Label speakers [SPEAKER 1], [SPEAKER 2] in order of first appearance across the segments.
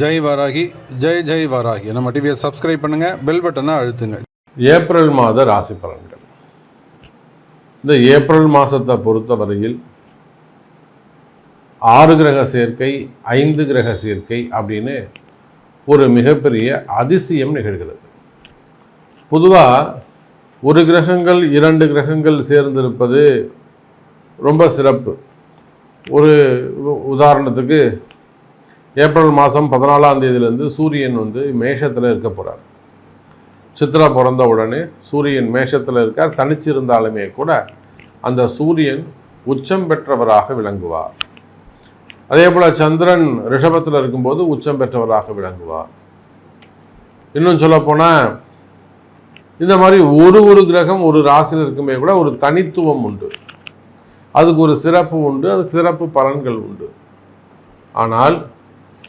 [SPEAKER 1] ஜெய் வராகி ஜெய் ஜெய் வராகி. நம்ம டிவியை சப்ஸ்கிரைப் பண்ணுங்க பெல் பட்டனை அழுத்துங்க.
[SPEAKER 2] ஏப்ரல் மாத ராசி பலன்கள். இந்த ஏப்ரல் மாதத்தை பொறுத்தவரையில் ஆறு கிரக சேர்க்கை ஐந்து கிரக சேர்க்கை அப்படின்னு ஒரு மிகப்பெரிய அதிசயம் நிகழ்கிறது. பொதுவாக ஒரு கிரகங்கள் இரண்டு கிரகங்கள் சேர்ந்திருப்பது ரொம்ப சிறப்பு. ஒரு உதாரணத்துக்கு ஏப்ரல் மாதம் பதினாலாம் தேதியிலேருந்து சூரியன் வந்து மேஷத்தில் இருக்க போகிறார் சித்ரா பிறந்த உடனே சூரியன் மேஷத்தில் இருக்கார். தனிச்சிருந்தாலுமே கூட அந்த சூரியன் உச்சம் பெற்றவராக விளங்குவார். அதே போல் சந்திரன் ரிஷபத்தில் இருக்கும்போது உச்சம் பெற்றவராக விளங்குவார். இன்னும் சொல்லப்போனால் இந்த மாதிரி ஒரு ஒரு கிரகம் ஒரு ராசியில் இருக்குமே கூட ஒரு தனித்துவம் உண்டு. அதுக்கு ஒரு சிறப்பு உண்டு அதுக்கு சிறப்பு பலன்கள் உண்டு. ஆனால்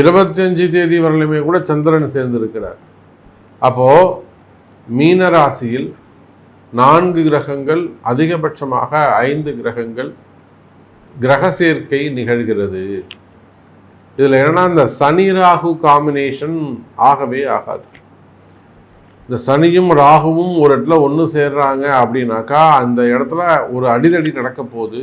[SPEAKER 2] இருபத்தஞ்சு தேதி வரலுமே கூட சந்திரன் சேர்ந்திருக்கிறார். அப்போது மீன ராசியில் நான்கு கிரகங்கள் அதிகபட்சமாக ஐந்து கிரகங்கள் கிரக சேர்க்கை நிகழ்கிறது. இதில் என்னன்னா இந்த சனி ராகு காம்பினேஷன் ஆகவே ஆகாது. இந்த சனியும் ராகுவும் ஒரு இடத்துல ஒன்று சேர்றாங்க அப்படின்னாக்கா அந்த இடத்துல ஒரு அடிதடி நடக்க போகுது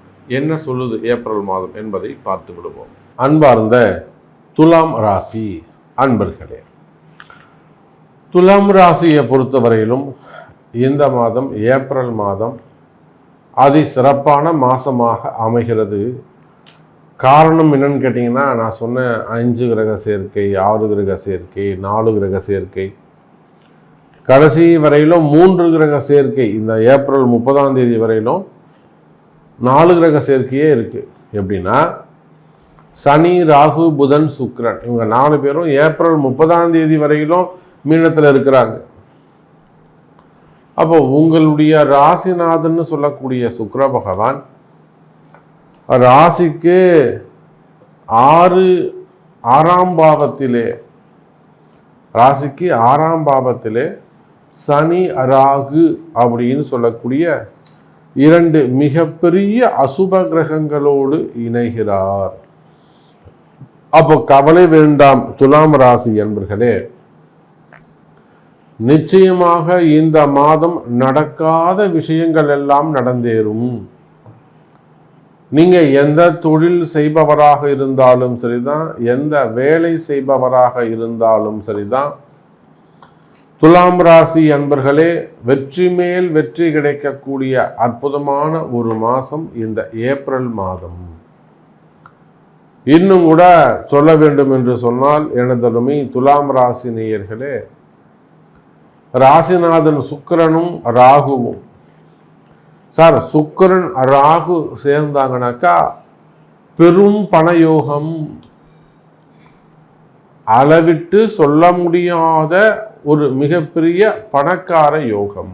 [SPEAKER 2] என்ன சொல்லுது ஏப்ரல் மாதம் என்பதை பார்த்து விடுவோம். அன்பார்ந்த துலாம் ராசி அன்பர்களே துலாம் ராசியை பொறுத்தவரையிலும் இந்த மாதம் ஏப்ரல் மாதம் அதி சிறப்பான மாதமாக அமைகிறது. காரணம் என்னன்னு கேட்டிங்கன்னா நான் சொன்ன அஞ்சு கிரக சேர்க்கை ஆறு கிரக சேர்க்கை நாலு கிரக சேர்க்கை. கடைசி வரையிலும் மூன்று கிரக சேர்க்கை. இந்த ஏப்ரல் முப்பதாம் தேதி வரையிலும் நாலு கிரக சேர்க்கையே இருக்குது எப்படின்னா சனி ராகு புதன் சுக்ரன் இவங்க நாலு பேரும் ஏப்ரல் முப்பதாம் தேதி வரையிலும் மீனத்தில் இருக்கிறாங்க. அப்போ உங்களுடைய ராசிநாதன்னு சொல்லக்கூடிய சுக்ர பகவான் ராசிக்கு ஆறு ஆறாம் பாவத்திலே ராசிக்கு ஆறாம் பாவத்திலே சனி ராகு அப்படின்னு சொல்லக்கூடிய இரண்டு மிகப்பெரிய அசுப கிரகங்களோடு இணைகிறார். அப்போ கவலை வேண்டாம் துலாம் ராசி என்பர்களே. நிச்சயமாக இந்த மாதம் நடக்காத விஷயங்கள் எல்லாம் நடந்தேறும். நீங்க எந்த தொழில் செய்பவராக இருந்தாலும் சரிதான் எந்த வேலை செய்பவராக இருந்தாலும் சரிதான். துலாம் ராசி அன்பர்களே வெற்றி மேல் வெற்றி கிடைக்கக்கூடிய அற்புதமான ஒரு மாதம் இந்த ஏப்ரல் மாதம். இன்னும் கூட சொல்ல வேண்டும் என்று சொன்னால் எனதருமை துலாம் ராசி நேயர்களே ராசிநாதன் சுக்கிரனும் ராகுவும். சார் சுக்கிரன் ராகு சேர்ந்தாங்கனாக்கா பெரும் பணயோகம். அளவிட்டு சொல்ல முடியாத ஒரு மிகப்பெரிய பணக்கார யோகம்.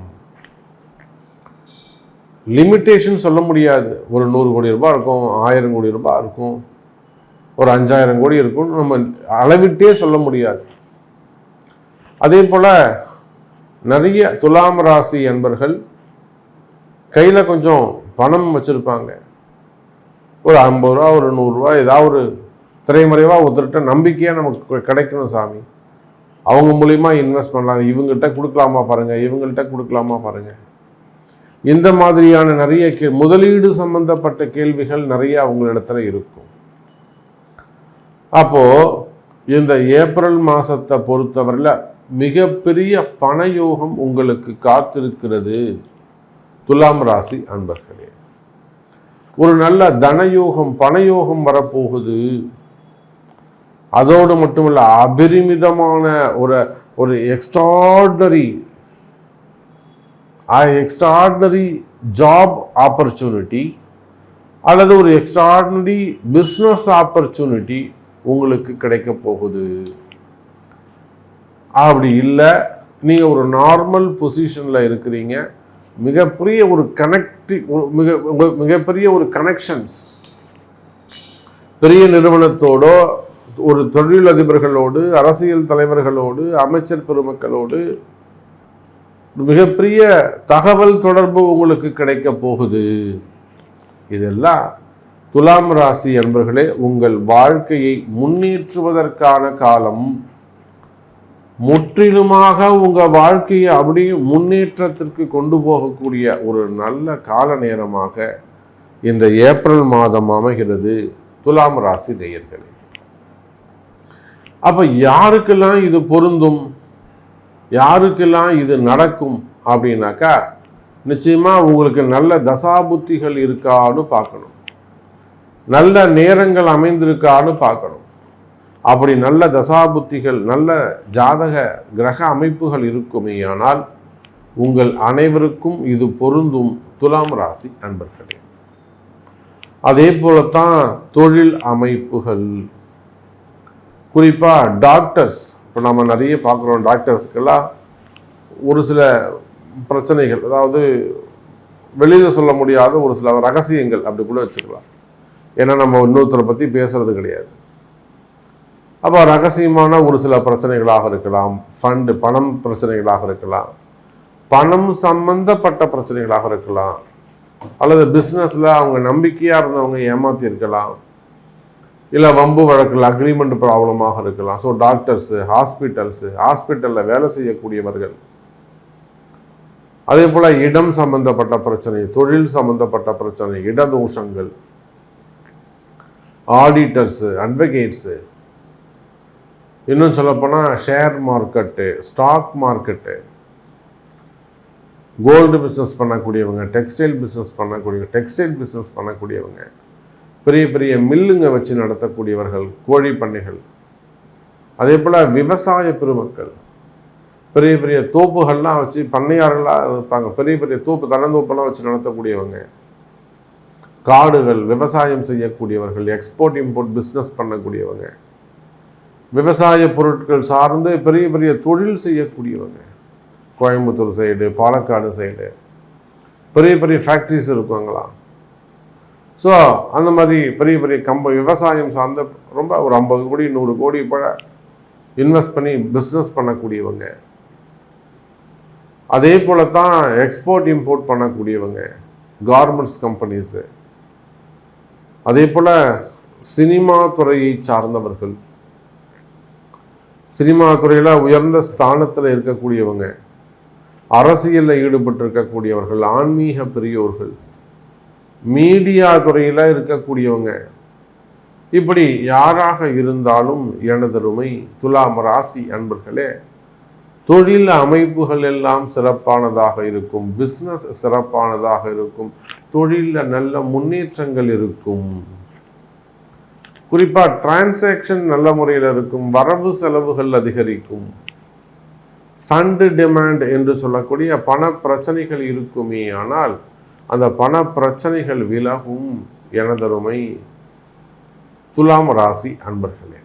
[SPEAKER 2] லிமிட்டேஷன் சொல்ல முடியாது. ஒரு நூறு கோடி ரூபாய் இருக்கும் ஆயிரம் கோடி ரூபாய் இருக்கும் ஒரு அஞ்சாயிரம் கோடி இருக்கும் நம்ம அளவிட்டே சொல்ல முடியாது. அதே போல் நிறைய துலாம் ராசி என்பர்கள் கையில் கொஞ்சம் பணம் வச்சுருப்பாங்க. ஒரு ஐம்பது ரூபா ஒரு நூறுரூவா ஏதாவது ஒரு திரைமறைவாக ஒருத்தர்கிட்ட நம்பிக்கையாக நமக்கு கிடைக்கணும் சாமி. அவங்க மூலிமா இன்வெஸ்ட் பண்ணலாம் இவங்ககிட்ட கொடுக்கலாமா பாருங்கள் இவங்கள்ட்ட கொடுக்கலாமா பாருங்கள் இந்த மாதிரியான நிறைய கே முதலீடு சம்பந்தப்பட்ட கேள்விகள் நிறைய அவங்களிடத்துல இருக்கும். அப்போது இந்த ஏப்ரல் மாதத்தை பொறுத்தவரையில் மிகப்பெரிய பணயோகம் உங்களுக்கு காத்திருக்கிறது துலாம் ராசி அன்பர்களே. ஒரு நல்ல தனயோகம் பணயோகம் வரப்போகுது. அதோடு மட்டுமல்ல அபரிமிதமான ஒரு ஒரு எக்ஸ்ட்ராடனரி எக்ஸ்ட்ராடனரி ஜாப் ஆப்பர்ச்சுனிட்டி அல்லது ஒரு எக்ஸ்ட்ராடனரி பிஸ்னஸ் ஆப்பர்ச்சுனிட்டி உங்களுக்கு கிடைக்க போகுது. அப்படி இல்லை நீங்கள் ஒரு நார்மல் பொசிஷனில் இருக்கிறீங்க. மிகப்பெரிய ஒரு கனெக்டி மிக மிகப்பெரிய ஒரு கனெக்ஷன்ஸ் பெரிய நிறுவனத்தோடோ ஒரு தொழிலதிபர்களோடு அரசியல் தலைவர்களோடு அமைச்சர் பெருமக்களோடு மிகப்பெரிய தகவல் தொடர்பு உங்களுக்கு கிடைக்க போகுது. இதெல்லாம் துலாம் ராசி அன்பர்களே உங்கள் வாழ்க்கையை முன்னேற்றுவதற்கான காலம். முற்றிலுமாக உங்கள் வாழ்க்கையை அப்படியே முன்னேற்றத்திற்கு கொண்டு போகக்கூடிய ஒரு நல்ல கால நேரமாக இந்த ஏப்ரல் மாதம் அமைகிறது துலாம் ராசி நேயர்களே. அப்போ யாருக்கெல்லாம் இது பொருந்தும்? யாருக்கெல்லாம் இது நடக்கும் அப்படின்னாக்கா நிச்சயமாக உங்களுக்கு நல்ல தசாபுத்திகள் இருக்கான்னு பார்க்கணும். நல்ல நேரங்கள் அமைந்திருக்கான்னு பார்க்கணும். அப்படி நல்ல தசாபுத்திகள் நல்ல ஜாதக கிரக அமைப்புகள் இருக்குமேயானால் உங்கள் அனைவருக்கும் இது பொருந்தும் துலாம் ராசி அன்பர்களே. அதே போலத்தான் தொழில் அமைப்புகள். குறிப்பாக டாக்டர்ஸ் இப்போ நம்ம நிறைய பார்க்குறோம் டாக்டர்ஸ்க்கெல்லாம் ஒரு சில பிரச்சனைகள் அதாவது வெளியில் சொல்ல முடியாத ஒரு சில ரகசியங்கள் அப்படி கூட வச்சுக்கலாம். ஏன்னா நம்ம இன்னொருத்தரை பற்றி பேசுறது கிடையாது. அப்போ ரகசியமான ஒரு சில பிரச்சனைகளாக இருக்கலாம். ஃபண்டு பணம் பிரச்சனைகளாக இருக்கலாம். பணம் சம்பந்தப்பட்ட பிரச்சனைகளாக இருக்கலாம். அல்லது பிஸ்னஸில் அவங்க நம்பிக்கையாக இருந்தவங்க ஏமாற்றி இருக்கலாம் இல்லை வம்பு வழக்கில் அக்ரிமெண்ட் ப்ராப்ளமாக இருக்கலாம். ஸோ டாக்டர்ஸு ஹாஸ்பிட்டல்ஸு ஹாஸ்பிட்டலில் வேலை செய்யக்கூடியவர்கள். அதே போல் இடம் சம்பந்தப்பட்ட பிரச்சனை தொழில் சம்பந்தப்பட்ட பிரச்சனை இடதோஷங்கள் ஆடிட்டர்ஸு அட்வொகேட்ஸு இன்னும் சொல்லப்போனால் share market stock market gold business பண்ணக்கூடியவங்க டெக்ஸ்டைல் பிஸ்னஸ் பண்ணக்கூடியவங்க டெக்ஸ்டைல் பிஸ்னஸ் பண்ணக்கூடியவங்க. பெரிய பெரிய மில்லுங்க வச்சு நடத்தக்கூடியவர்கள் கோழி பண்ணைகள். அதே போல் விவசாய பெருமக்கள். பெரிய பெரிய தோப்புகள்லாம் வச்சு பண்ணையார்களாக இருப்பாங்க. பெரிய பெரிய தோப்பு தனந்தோப்பெல்லாம் வச்சு நடத்தக்கூடியவங்க. காடுகள் விவசாயம் செய்யக்கூடியவர்கள் எக்ஸ்போர்ட் இம்போர்ட் பிஸ்னஸ் பண்ணக்கூடியவங்க. விவசாய பொருட்கள் சார்ந்து பெரிய பெரிய தொழில் செய்யக்கூடியவங்க. கோயம்புத்தூர் சைடு பாலக்காடு சைடு பெரிய பெரிய ஃபேக்ட்ரிஸ் இருக்குங்களாம் ஸோ அந்த மாதிரி பெரிய பெரிய கம்ப விவசாயம் சார்ந்த ரொம்ப ஒரு ஐம்பது கோடி நூறு கோடி போல இன்வெஸ்ட் பண்ணி பிஸ்னஸ் பண்ணக்கூடியவங்க. அதே போல் தான் எக்ஸ்போர்ட் இம்போர்ட் பண்ணக்கூடியவங்க. கார்மெண்ட்ஸ் கம்பெனிஸு அதே போல் சினிமா துறையை சார்ந்தவர்கள். சினிமா துறையில் உயர்ந்த ஸ்தானத்தில் இருக்கக்கூடியவங்க. அரசியலில் ஈடுபட்டிருக்கக்கூடியவர்கள் ஆன்மீக பெரியோர்கள். மீடியா துறையில் இருக்கக்கூடியவங்க. இப்படி யாராக இருந்தாலும் எனதருமை துலாம் ராசி அன்பர்களே தொழில் அமைப்புகள் எல்லாம் சிறப்பானதாக இருக்கும் பிஸ்னஸ் சிறப்பானதாக இருக்கும் தொழிலில் நல்ல முன்னேற்றங்கள் இருக்கும். குறிப்பாக டிரான்சாக்ஷன் நல்ல முறையில் இருக்கும் வரவு செலவுகள் அதிகரிக்கும். ஃபண்டு டிமாண்ட் என்று சொல்லக்கூடிய பண பிரச்சனைகள் இருக்குமே ஆனால் அந்த பண பிரச்சனைகள் விலகும் எனதருமை துலாம் ராசி அன்பர்களே.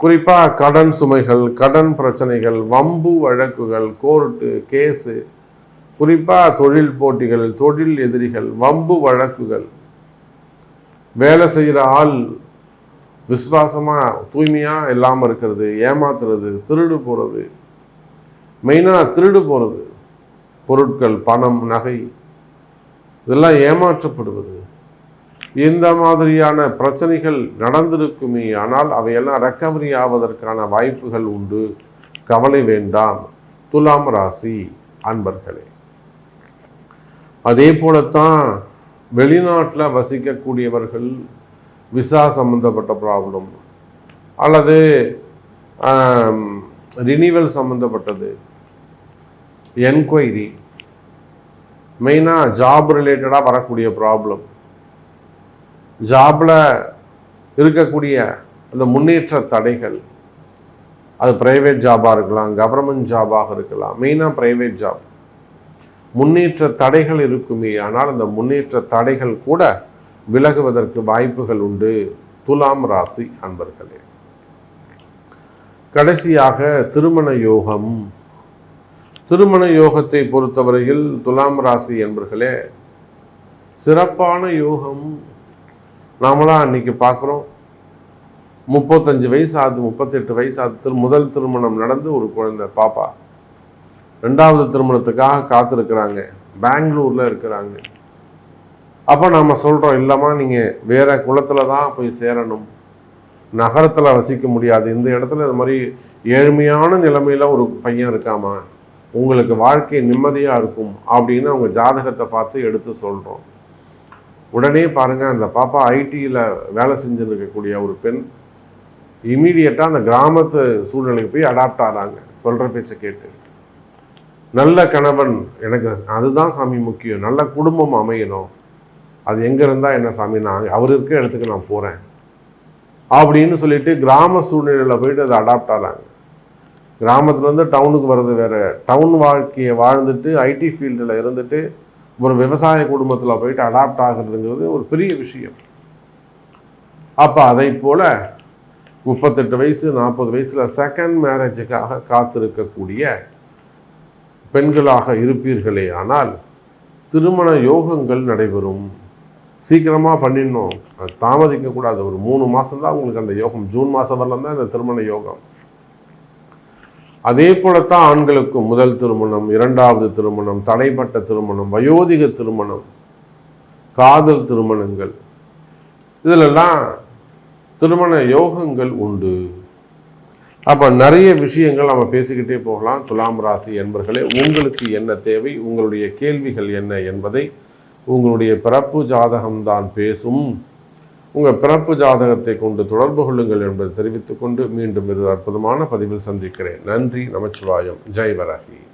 [SPEAKER 2] குறிப்பாக கடன் சுமைகள் கடன் பிரச்சனைகள் வம்பு வழக்குகள் கோர்ட்டு கேஸு குறிப்பாக தொழில் போட்டிகள் தொழில் எதிரிகள் வம்பு வழக்குகள். வேலை செய்கிற ஆள் விசுவாசமாக தூய்மையாக இல்லாமல் இருக்கிறது ஏமாத்துறது திருடு போகிறது மெயினாக திருடு போகிறது பொருட்கள் பணம் நகை இதெல்லாம் ஏமாற்றப்படுவது. இந்த மாதிரியான பிரச்சனைகள் நடந்திருக்குமே ஆனால் அவையெல்லாம் ரெக்கவரி ஆவதற்கான வாய்ப்புகள் உண்டு. கவலை வேண்டாம். துலாம் ராசி அன்பர்களே. அதே போலத்தான் வெளிநாட்டில் வசிக்கக்கூடியவர்கள் விசா சம்மந்தப்பட்ட ப்ராப்ளம் அல்லது ரினிவல் சம்மந்தப்பட்டது என்கொயரி மெயினாக ஜாப் ரிலேட்டடாக வரக்கூடிய ப்ராப்ளம் ஜாபில் இருக்கக்கூடிய அந்த முன்னேற்ற தடைகள் அது ப்ரைவேட் ஜாபாக இருக்கலாம் கவர்மெண்ட் ஜாபாக இருக்கலாம். மெயினாக ப்ரைவேட் ஜாப் முன்னேற்ற தடைகள் இருக்குமே ஆனால் அந்த முன்னேற்ற தடைகள் கூட விலகுவதற்கு வாய்ப்புகள் உண்டு. துலாம் ராசி அன்பர்களே. கடைசியாக திருமண யோகம். திருமண யோகத்தை பொறுத்தவரையில் துலாம் ராசி என்பர்களே சிறப்பான யோகம் நாமளாம் அன்னைக்கு பார்க்குறோம். முப்பத்தஞ்சு வயசு ஆகுது முப்பத்தெட்டு வயசு ஆகுது. திரு முதல் திருமணம் நடந்து ஒரு குழந்தை பாப்பா. ரெண்டாவது திருமணத்துக்காக காத்திருக்கிறாங்க பெங்களூரில் இருக்கிறாங்க. அப்போ நம்ம சொல்கிறோம் இல்லைம்மா நீங்கள் வேறு குளத்தில் தான் போய் சேரணும். நகரத்தில் வசிக்க முடியாது. இந்த இடத்துல இது மாதிரி ஏழ்மையான நிலமையில் ஒரு பையன் இருக்காமா? உங்களுக்கு வாழ்க்கை நிம்மதியாக இருக்கும் அப்படின்னு அவங்க ஜாதகத்தை பார்த்து எடுத்து சொல்கிறோம் உடனே பாருங்கள் அந்த பாப்பா ஐடியில் வேலை செஞ்சுருக்கக்கூடிய இருக்கக்கூடிய ஒரு பெண் இமீடியட்டாக அந்த கிராமத்து சூழ்நிலைக்கு போய் அடாப்ட் ஆகிறாங்க சொல்கிற பேச்சை கேட்டு. நல்ல கணவன் எனக்கு அதுதான் சாமி முக்கியம். நல்ல குடும்பம் அமையணும். அது எங்கே இருந்தால் என்ன சாமி? நான் அவர் இருக்க இடத்துக்கு நான் போகிறேன் அப்படின்னு சொல்லிட்டு கிராம சூழ்நிலையில் போயிட்டு அதை அடாப்ட் ஆகிறாங்க கிராமத்துலேருந்து டவுனுக்கு வர்றது வேறு. டவுன் வாழ்க்கையை வாழ்ந்துட்டு ஐடி ஃபீல்டில் இருந்துட்டு ஒரு விவசாய குடும்பத்தில் போயிட்டு அடாப்ட் ஆகுறதுங்கிறது ஒரு பெரிய விஷயம். அப்போ அதை போல் முப்பத்தெட்டு வயசு நாற்பது வயசில் செகண்ட் மேரேஜுக்காக காத்திருக்கக்கூடிய பெண்களாக இருப்பீர்களே ஆனால் திருமண யோகங்கள் நடைபெறும். சீக்கிரமாக பண்ணிடணும். அது தாமதிக்கக்கூடாது. ஒரு மூணு மாதம் தான் உங்களுக்கு அந்த யோகம். ஜூன் மாதம் வரலாம் தான் இந்த திருமண யோகம். அதே போலத்தான் ஆண்களுக்கும் முதல் திருமணம் இரண்டாவது திருமணம் தடைப்பட்ட திருமணம் வயோதிக திருமணம் காதல் திருமணங்கள். இதிலெல்லாம் திருமண யோகங்கள் உண்டு. அப்போ நிறைய விஷயங்கள் நம்ம பேசிக்கிட்டே போகலாம். துலாம் ராசி என்பர்களே உங்களுக்கு என்ன தேவை? உங்களுடைய கேள்விகள் என்ன என்பதை உங்களுடைய பிறப்பு ஜாதகம்தான் பேசும். உங்கள் பிறப்பு ஜாதகத்தை கொண்டு தொடர்பு கொள்ளுங்கள் என்பதை தெரிவித்துக்கொண்டு மீண்டும் இது அற்புதமான பதிவில் சந்திக்கிறேன். நன்றி நமச்சிவாயம். ஜெய் வராகி.